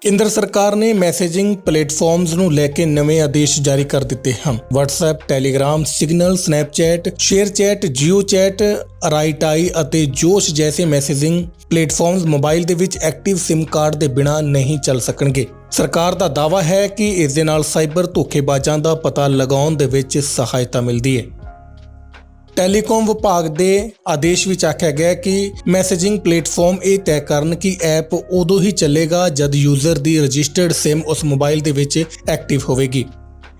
ਕੇਂਦਰ ਸਰਕਾਰ ਨੇ ਮੈਸੇਜਿੰਗ ਪਲੇਟਫਾਰਮਸ ਨੂੰ ਲੈ ਕੇ ਨਵੇਂ ਆਦੇਸ਼ ਜਾਰੀ ਕਰ ਦਿੱਤੇ ਹਨ। WhatsApp, Telegram, Signal, Snapchat, ShareChat, JioChat, ਰਾਈਟਾਈ ਅਤੇ ਜੋਸ਼ ਜੈਸੇ ਮੈਸੇਜਿੰਗ ਪਲੇਟਫਾਰਮਸ ਮੋਬਾਈਲ ਦੇ ਵਿੱਚ ਐਕਟਿਵ SIM ਕਾਰਡ ਦੇ ਬਿਨਾਂ ਨਹੀਂ ਚੱਲ ਸਕਣਗੇ। ਸਰਕਾਰ ਦਾ ਦਾਅਵਾ ਹੈ ਕਿ ਇਸ ਦੇ ਨਾਲ ਸਾਈਬਰ ਧੋਖੇਬਾਜ਼ਾਂ ਦਾ ਪਤਾ ਲਗਾਉਣ ਦੇ ਵਿੱਚ ਸਹਾਇਤਾ ਮਿਲਦੀ ਹੈ। ਟੈਲੀਕਾਮ ਵਿਭਾਗ ਦੇ ਆਦੇਸ਼ ਵਿੱਚ ਆਖਿਆ ਗਿਆ ਕਿ ਮੈਸੇਜਿੰਗ ਪਲੇਟਫਾਰਮ ਇਹ ਤੈਅ ਕਰਨ ਕਿ ਐਪ ਉਦੋਂ ਹੀ ਚੱਲੇਗਾ ਜਦ ਯੂਜ਼ਰ ਦੀ ਰਜਿਸਟਰਡ SIM ਉਸ ਮੋਬਾਈਲ ਦੇ ਵਿੱਚ ਐਕਟਿਵ ਹੋਵੇਗੀ।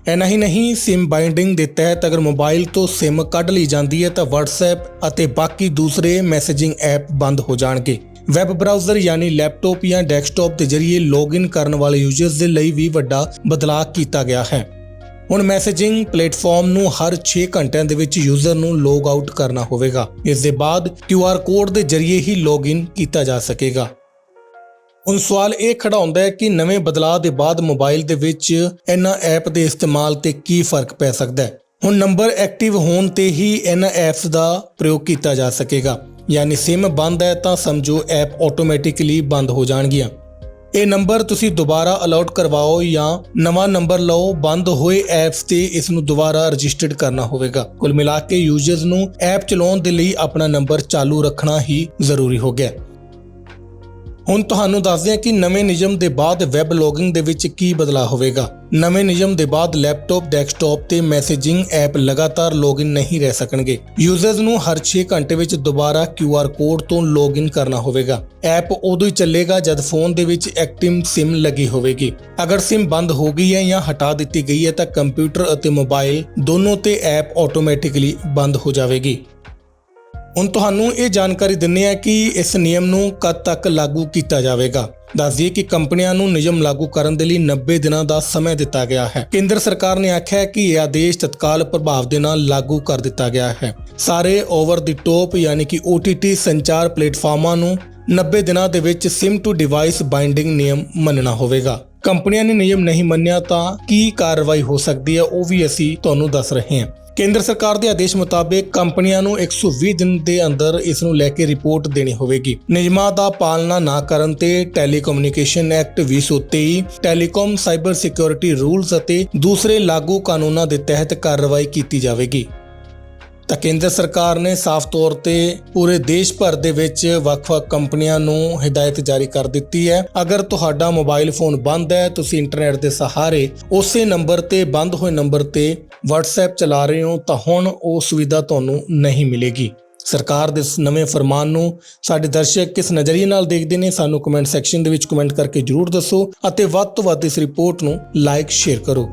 ਐਨਾ ਹੀ ਨਹੀਂ SIM ਬਾਈਂਡਿੰਗ ਦੇ ਤਹਿਤ ਅਗਰ ਮੋਬਾਈਲ ਤੋਂ SIM ਕੱਢ ਲਈ ਜਾਂਦੀ ਹੈ ਤਾਂ WhatsApp ਅਤੇ ਬਾਕੀ ਦੂਸਰੇ ਮੈਸੇਜਿੰਗ ਐਪ ਬੰਦ ਹੋ ਜਾਣਗੇ। ਵੈਬ ਬਰਾਊਜ਼ਰ ਯਾਨੀ ਲੈਪਟਾਪ ਜਾਂ ਡੈਸਕਟਾਪ ਦੇ ਜ਼ਰੀਏ ਲੌਗਇਨ ਕਰਨ ਵਾਲੇ ਯੂਜ਼ਰਸ ਦੇ ਲਈ ਵੀ ਵੱਡਾ ਬਦਲਾਅ ਕੀਤਾ ਗਿਆ ਹੈ। ਹੁਣ ਮੈਸੇਜਿੰਗ ਪਲੇਟਫਾਰਮ ਨੂੰ ਹਰ 6 ਘੰਟਿਆਂ ਦੇ ਵਿੱਚ ਯੂਜ਼ਰ ਨੂੰ ਲੌਗ ਆਊਟ ਕਰਨਾ ਹੋਵੇਗਾ। ਇਸ ਦੇ ਬਾਅਦ QR ਕੋਡ ਦੇ ਜ਼ਰੀਏ ਹੀ ਲੌਗਇਨ ਕੀਤਾ ਜਾ ਸਕੇਗਾ। ਹੁਣ ਸਵਾਲ ਇਹ ਖੜਾ ਹੁੰਦਾ ਹੈ ਕਿ ਨਵੇਂ ਬਦਲਾਅ ਦੇ ਬਾਅਦ ਮੋਬਾਈਲ ਦੇ ਵਿੱਚ ਇਹਨਾਂ ਐਪ ਦੇ ਇਸਤੇਮਾਲ ਤੇ ਕੀ ਫ਼ਰਕ ਪੈ ਸਕਦਾ ਹੈ? ਹੁਣ ਨੰਬਰ ਐਕਟਿਵ ਹੋਣ ਤੇ ਹੀ ਇਹਨਾਂ ਐਪਸ ਦਾ ਪ੍ਰਯੋਗ ਕੀਤਾ ਜਾ ਸਕੇਗਾ। ਯਾਨੀ SIM ਬੰਦ ਹੈ ਤਾਂ ਸਮਝੋ ਐਪ ਆਟੋਮੈਟਿਕਲੀ ਬੰਦ ਹੋ ਜਾਣਗੀਆਂ। ਇਹ ਨੰਬਰ ਤੁਸੀਂ ਦੁਬਾਰਾ ਅਲਾਉਟ ਕਰਵਾਓ ਜਾਂ ਨਵਾਂ ਨੰਬਰ ਲਓ, ਬੰਦ ਹੋਏ ਐਪਸ ਤੇ ਇਸ ਨੂੰ ਦੁਬਾਰਾ ਰਜਿਸਟਰਡ ਕਰਨਾ ਹੋਵੇਗਾ। ਕੁੱਲ ਮਿਲਾ ਕੇ ਯੂਜ਼ਰਸ ਨੂੰ ਐਪ ਚਲਾਉਣ ਦੇ ਲਈ ਆਪਣਾ ਨੰਬਰ ਚਾਲੂ ਰੱਖਣਾ ਹੀ ਜ਼ਰੂਰੀ ਹੋ ਗਿਆ। ਹੁਣ ਤੁਹਾਨੂੰ ਦੱਸਦੇ ਹਾਂ ਕਿ ਨਵੇਂ ਨਿਯਮ ਦੇ ਬਾਅਦ ਵੈਬ ਲੌਗਿੰਗ ਦੇ ਵਿੱਚ ਕੀ ਬਦਲਾਅ ਹੋਵੇਗਾ। ਨਵੇਂ ਨਿਯਮ ਦੇ ਬਾਅਦ ਲੈਪਟਾਪ, ਡੈਸਕਟਾਪ ਤੇ ਮੈਸੇਜਿੰਗ ਐਪ ਲਗਾਤਾਰ ਲੌਗਇਨ ਨਹੀਂ ਰਹਿ ਸਕਣਗੇ। ਯੂਜ਼ਰਸ ਨੂੰ ਹਰ 6 ਘੰਟੇ ਵਿੱਚ ਦੁਬਾਰਾ QR ਕੋਡ ਤੋਂ ਲੌਗਇਨ ਕਰਨਾ ਹੋਵੇਗਾ। ਐਪ ਉਦੋਂ ਹੀ ਚੱਲੇਗਾ ਜਦ ਫੋਨ ਦੇ ਵਿੱਚ ਐਕਟਿਵ SIM ਲੱਗੀ ਹੋਵੇਗੀ। ਅਗਰ SIM ਬੰਦ ਹੋ ਗਈ ਹੈ ਜਾਂ ਹਟਾ ਦਿੱਤੀ ਗਈ ਹੈ ਤਾਂ ਕੰਪਿਊਟਰ ਅਤੇ ਮੋਬਾਈਲ ਦੋਨੋਂ ਤੇ ਐਪ ਆਟੋਮੈਟਿਕਲੀ ਬੰਦ ਹੋ ਜਾਵੇਗੀ। ਹੁਣ ਤੁਹਾਨੂੰ ਇਹ ਜਾਣਕਾਰੀ ਦਿੰਨੇ ਆ ਕਿ ਇਸ ਨਿਯਮ ਨੂੰ ਕਦ ਤੱਕ ਲਾਗੂ ਕੀਤਾ ਜਾਵੇਗਾ। ਦੱਸ ਦਈਏ ਕਿ ਕੰਪਨੀਆਂ ਨੂੰ ਨਿਯਮ ਲਾਗੂ ਕਰਨ ਦੇ ਲਈ 90 ਦਿਨਾਂ ਦਾ ਸਮਾਂ ਦਿੱਤਾ ਗਿਆ ਹੈ। ਕੇਂਦਰ ਸਰਕਾਰ ਨੇ ਆਖਿਆ ਹੈ ਕਿ ਇਹ ਆਦੇਸ਼ ਤਤਕਾਲ ਪ੍ਰਭਾਵ ਦੇ ਨਾਲ ਲਾਗੂ ਕਰ ਦਿੱਤਾ ਗਿਆ ਹੈ। ਸਾਰੇ ਓਵਰ ਦੀ ਟੋਪ ਯਾਨੀ ਕਿ OTT ਸੰਚਾਰ ਪਲੇਟਫਾਰਮਾਂ ਨੂੰ 90 ਦਿਨਾਂ ਦੇ ਵਿੱਚ SIM ਟੂ ਡਿਵਾਈਸ ਬਾਈਂਡਿੰਗ ਨਿਯਮ ਮੰਨਣਾ ਹੋਵੇਗਾ। ਕੰਪਨੀਆਂ ਨੇ ਨਿਯਮ ਨਹੀਂ ਮੰਨਿਆ ਤਾਂ ਕੀ ਕਾਰਵਾਈ ਹੋ ਸਕਦੀ ਹੈ ਉਹ ਵੀ ਅਸੀਂ ਤੁਹਾਨੂੰ ਦੱਸ ਰਹੇ ਹਾਂ। ਕੇਂਦਰ ਸਰਕਾਰ ਦੇ ਆਦੇਸ਼ ਮੁਤਾਬਕ ਕੰਪਨੀਆਂ ਨੂੰ 120 ਦਿਨ ਦੇ ਅੰਦਰ ਇਸ ਨੂੰ ਲੈ ਕੇ ਰਿਪੋਰਟ ਦੇਣੀ ਹੋਵੇਗੀ। ਨਿਯਮਾਂ ਦਾ ਪਾਲਣਾ ਨਾ ਕਰਨ ਤੇ telecommunication act 2023 telecom, cyber security rules ਅਤੇ ਦੂਸਰੇ ਲਾਗੂ ਕਾਨੂੰਨਾਂ ਦੇ ਤਹਿਤ ਕਾਰਵਾਈ ਕੀਤੀ ਜਾਵੇਗੀ। ਤਾਂ ਕੇਂਦਰ ਸਰਕਾਰ ਨੇ ਸਾਫ਼ ਤੌਰ ਤੇ ਪੂਰੇ ਦੇਸ਼ ਭਰ ਦੇ ਵਿੱਚ ਵੱਖ-ਵੱਖ ਕੰਪਨੀਆਂ ਨੂੰ ਹਦਾਇਤ ਜਾਰੀ ਕਰ ਦਿੱਤੀ ਹੈ। ਅਗਰ ਤੁਹਾਡਾ ਮੋਬਾਈਲ ਫੋਨ ਬੰਦ ਹੈ, ਤੁਸੀਂ ਇੰਟਰਨੈਟ ਦੇ ਸਹਾਰੇ ਉਸੇ ਨੰਬਰ ਤੇ, ਬੰਦ ਹੋਏ ਨੰਬਰ ਤੇ WhatsApp ਚਲਾ ਰਹੇ ਹੋ, ਤਾਂ ਹੁਣ ਉਹ ਸੁਵਿਧਾ ਤੁਹਾਨੂੰ ਨਹੀਂ ਮਿਲੇਗੀ। ਸਰਕਾਰ ਦੇ ਇਸ ਨਵੇਂ ਫਰਮਾਨ ਨੂੰ ਸਾਡੇ ਦਰਸ਼ਕ ਕਿਸ ਨਜ਼ਰੀਏ ਨਾਲ ਦੇਖਦੇ ਨੇ, ਸਾਨੂੰ ਕਮੈਂਟ ਸੈਕਸ਼ਨ ਦੇ ਵਿੱਚ ਕਮੈਂਟ ਕਰਕੇ ਜਰੂਰ ਦੱਸੋ ਅਤੇ ਵੱਧ ਤੋਂ ਵੱਧ ਇਸ ਰਿਪੋਰਟ ਨੂੰ ਲਾਈਕ ਸ਼ੇਅਰ ਕਰੋ।